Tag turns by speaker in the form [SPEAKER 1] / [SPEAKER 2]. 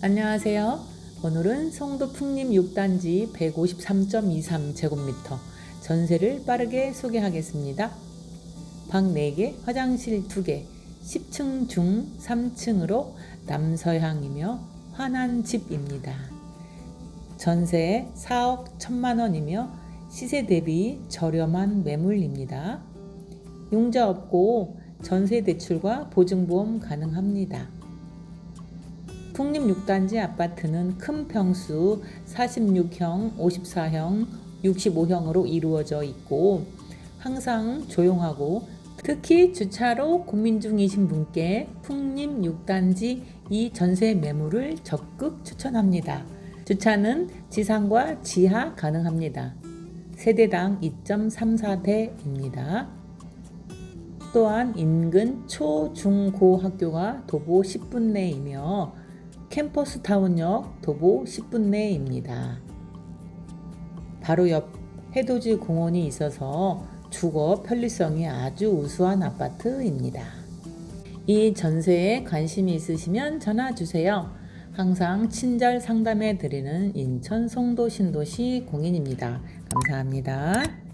[SPEAKER 1] 안녕하세요. 오늘은 송도 풍림 6단지 153.23제곱미터 전세를 빠르게 소개하겠습니다. 방 4개, 화장실 2개, 10층 중 3층으로 남서향이며 환한 집입니다. 전세 4억 1천만 원이며 시세 대비 저렴한 매물입니다. 용자 없고 전세 대출과 보증보험 가능합니다. 풍림 6단지 아파트는 큰 평수 46형, 54형, 65형으로 이루어져 있고 항상 조용하고 특히 주차로 고민 중이신 분께 풍림 6단지 이 전세 매물을 적극 추천합니다. 주차는 지상과 지하 가능합니다. 세대당 2.34대입니다. 또한 인근 초, 중, 고 학교가 도보 10분 내이며 캠퍼스 타운역 도보 10분 내입니다. 바로 옆 해돋이 공원이 있어서 주거 편리성이 아주 우수한 아파트입니다. 이 전세에 관심이 있으시면 전화 주세요. 항상 친절 상담해 드리는 인천 송도 신도시 공인입니다. 감사합니다.